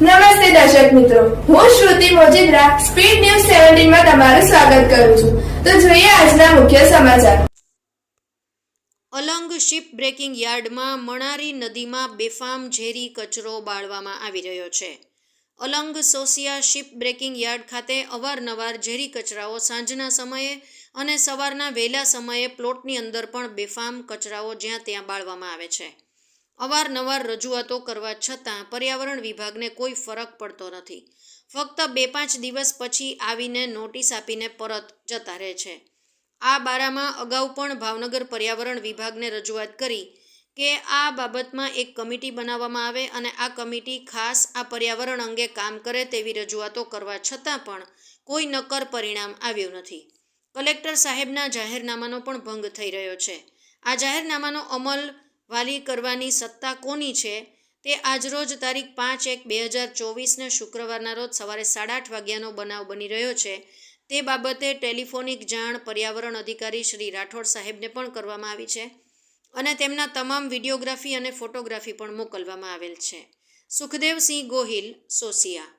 નમસ્તે દર્શક મિત્રો. હું શ્રુતિ મોજીદ્રા, સ્પીડ ન્યૂઝ સેવન્ટીનમાં તમારું સ્વાગત કરું છું. તો જોઈએ આજના મુખ્ય સમાચાર. અલંગ શિપ બ્રેકિંગ યાર્ડમાં મણારી નદીમાં બેફામ ઝેરી કચરો બાળવામાં આવી રહ્યો છે. Alang Sosiya ship breaking yard ખાતે અવારનવાર ઝેરી કચરાઓ સાંજના સમયે અને સવારના વહેલા સમયે પ્લોટની અંદર પણ બેફામ કચરાઓ જ્યાં ત્યાં બાળવામાં આવે છે. અવારનવાર રજૂઆતો કરવા છતાં પર્યાવરણ વિભાગને કોઈ ફરક પડતો નથી. ફક્ત બે પાંચ દિવસ પછી આવીને નોટિસ આપીને પરત જતા રહે છે. આ બારામાં અગાઉ પણ ભાવનગર પર્યાવરણ વિભાગને રજૂઆત કરી કે આ બાબતમાં એક કમિટી બનાવવામાં આવે અને આ કમિટી ખાસ આ પર્યાવરણ અંગે કામ કરે તેવી રજૂઆતો કરવા છતાં પણ કોઈ નક્કર પરિણામ આવ્યું નથી. કલેક્ટર સાહેબના જાહેરનામાનો પણ ભંગ થઈ રહ્યો છે. આ જાહેરનામાનો અમલ વાલી કરવાની સત્તા કોની છે તે આજરોજ તારીખ પાંચ એક બે હજાર ચોવીસને શુક્રવારના રોજ સવારે સાડા આઠ વાગ્યાનો બનાવ બની રહ્યો છે. તે બાબતે ટેલિફોનિક જાણ પર્યાવરણ અધિકારી શ્રી રાઠોડ સાહેબને પણ કરવામાં આવી છે અને તેમના તમામ વિડીયોગ્રાફી અને ફોટોગ્રાફી પણ મોકલવામાં આવેલ છે. સુખદેવસિંહ ગોહિલ, સોસિયા.